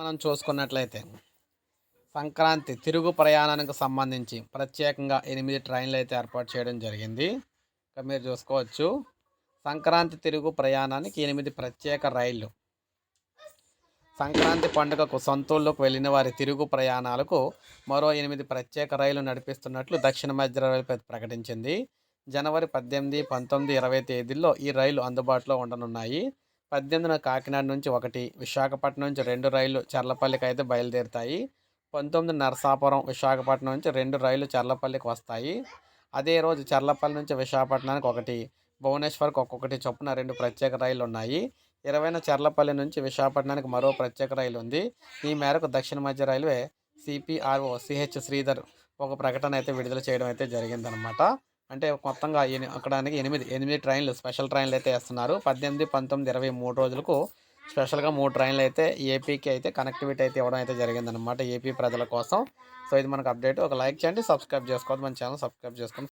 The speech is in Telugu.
మనం చూసుకున్నట్లయితే సంక్రాంతి తిరుగు ప్రయాణానికి సంబంధించి ప్రత్యేకంగా ఎనిమిది ట్రైన్లు అయితే ఏర్పాటు చేయడం జరిగింది. ఇక మీరు చూసుకోవచ్చు. సంక్రాంతి తిరుగు ప్రయాణానికి ఎనిమిది ప్రత్యేక రైళ్ళు సంక్రాంతి పండుగకు సొంతూళ్ళకు వెళ్ళిన వారి తిరుగు ప్రయాణాలకు మరో ఎనిమిది ప్రత్యేక రైలు నడిపిస్తున్నట్లు దక్షిణ మధ్య రైల్వే ప్రకటించింది. జనవరి పద్దెనిమిది పంతొమ్మిది ఇరవై తేదీల్లో ఈ రైలు అందుబాటులో ఉండనున్నాయి. పద్దెనిమిదిన కాకినాడ నుంచి ఒకటి విశాఖపట్నం నుంచి రెండు రైళ్ళు చర్లపల్లికి అయితే బయలుదేరుతాయి. పంతొమ్మిది నరసాపురం విశాఖపట్నం నుంచి రెండు రైళ్ళు చర్లపల్లికి వస్తాయి. అదే రోజు చర్లపల్లి నుంచి విశాఖపట్నానికి ఒకటి భువనేశ్వర్కి ఒక్కొక్కటి చొప్పున రెండు ప్రత్యేక రైళ్ళు ఉన్నాయి. ఇరవైన చర్లపల్లి నుంచి విశాఖపట్నానికి మరో ప్రత్యేక రైలు ఉంది. ఈ మేరకు దక్షిణ మధ్య రైల్వే సిపిఆర్ఓ సిహెచ్ శ్రీధర్ ఒక ప్రకటన అయితే విడుదల చేయడం అయితే జరిగిందనమాట. అంటే మొత్తంగా ఎని అక్కడానికి ఎనిమిది ఎనిమిది ట్రైన్లు స్పెషల్ ట్రైన్లు అయితే వేస్తున్నారు. పద్దెనిమిది పంతొమ్మిది ఇరవై మూడు రోజులకు స్పెషల్గా మూడు ట్రైన్లు అయితే ఏపీకి అయితే కనెక్టివిటీ అయితే ఇవ్వడం అయితే జరిగిందనమాట ఏపీ ప్రజల కోసం. సో ఇది మనకు అప్డేట్. ఒక లైక్ చేయండి సబ్స్క్రైబ్ చేసుకోవద్దు మన ఛానల్ సబ్స్క్రైబ్ చేసుకోండి.